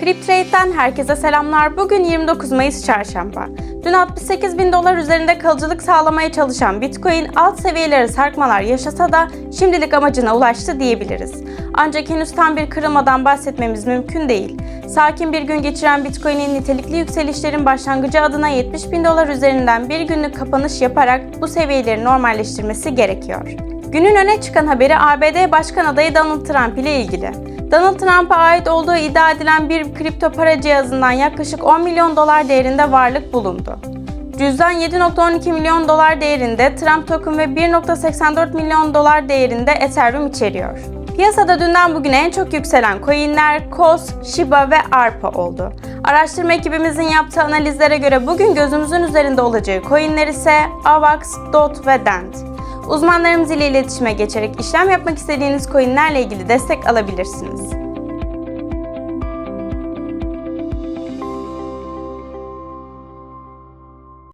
Cryptrade'den herkese selamlar. Bugün 29 Mayıs Çarşamba. Dün 68 bin dolar üzerinde kalıcılık sağlamaya çalışan Bitcoin alt seviyelere sarkmalar yaşasa da şimdilik amacına ulaştı diyebiliriz. Ancak henüz tam bir kırılmadan bahsetmemiz mümkün değil. Sakin bir gün geçiren Bitcoin'in nitelikli yükselişlerin başlangıcı adına 70 bin dolar üzerinden bir günlük kapanış yaparak bu seviyeleri normalleştirmesi gerekiyor. Günün öne çıkan haberi ABD Başkan adayı Donald Trump ile ilgili. Donald Trump'a ait olduğu iddia edilen bir kripto para cihazından yaklaşık 10 milyon dolar değerinde varlık bulundu. Cüzdan 7.12 milyon dolar değerinde Trump token ve 1.84 milyon dolar değerinde Ethereum içeriyor. Piyasada dünden bugüne en çok yükselen coinler COS, Shiba ve ARPA oldu. Araştırma ekibimizin yaptığı analizlere göre bugün gözümüzün üzerinde olacağı coinler ise AVAX, DOT ve DENT. Uzmanlarımız ile iletişime geçerek işlem yapmak istediğiniz coinlerle ilgili destek alabilirsiniz.